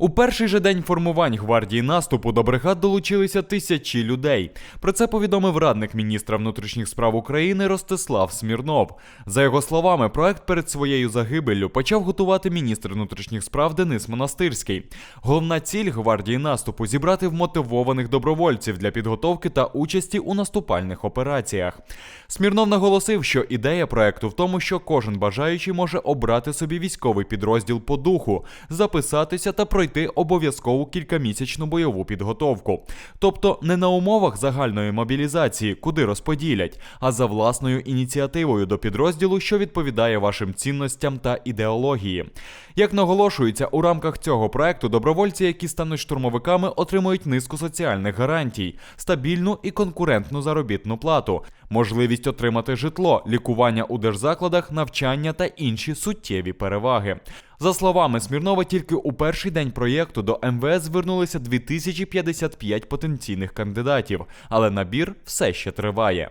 У перший же день формувань гвардії наступу до бригад долучилися тисячі людей. Про це повідомив радник міністра внутрішніх справ України Ростислав Смірнов. За його словами, проект перед своєю загибеллю почав готувати міністр внутрішніх справ Денис Монастирський. Головна ціль гвардії наступу зібрати вмотивованих добровольців для підготовки та участі у наступальних операціях. Смірнов наголосив, що ідея проекту в тому, що кожен бажаючий може обрати собі військовий підрозділ по духу, записатися та пройти обов'язкову кількамісячну бойову підготовку. Тобто не на умовах загальної мобілізації, куди розподілять, а за власною ініціативою до підрозділу, що відповідає вашим цінностям та ідеології. Як наголошується, у рамках цього проекту добровольці, які стануть штурмовиками, отримують низку соціальних гарантій, стабільну і конкурентну заробітну плату, можливість отримати житло, лікування у держзакладах, навчання та інші суттєві переваги. За словами Смірнова, тільки у перший день проєкту до МВС звернулися 2055 потенційних кандидатів, але набір все ще триває.